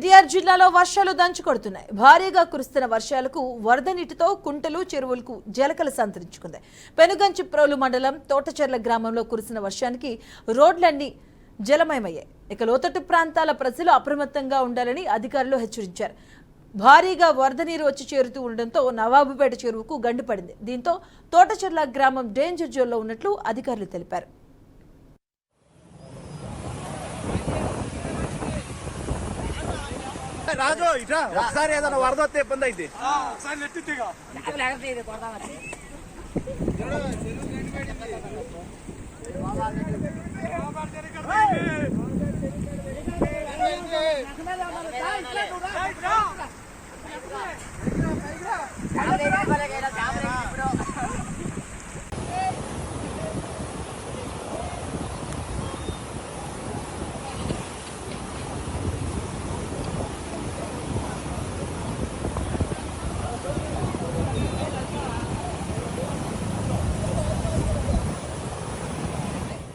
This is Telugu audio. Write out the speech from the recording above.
ఎన్టీఆర్ జిల్లాలో వర్షాలు దంచుకొడుతున్నాయి భారీగా కురుస్తున్న వర్షాలకు వరద నీటితో కుంటలు చెరువులకు జలకలు సంతరించుకుంది. పెనుగంచి ప్రౌలు మండలం తోటచెర్ల గ్రామంలో కురిసిన వర్షానికి రోడ్లన్నీ జలమయమయ్యాయి. ఇక లోతట్టు ప్రాంతాల ప్రజలు అప్రమత్తంగా ఉండాలని అధికారులు హెచ్చరించారు. భారీగా వరద నీరు వచ్చి చేరుతూ ఉండడంతో నవాబుపేట చెరువుకు గండిపడింది దీంతో తోటచెర్ల గ్రామం డేంజర్ జోన్లో ఉన్నట్లు అధికారులు తెలిపారు. రాజు ఇట్రా ఒకసారి ఏదైనా వరద వస్తే ఇబ్బంది అయింది ¡Vamos!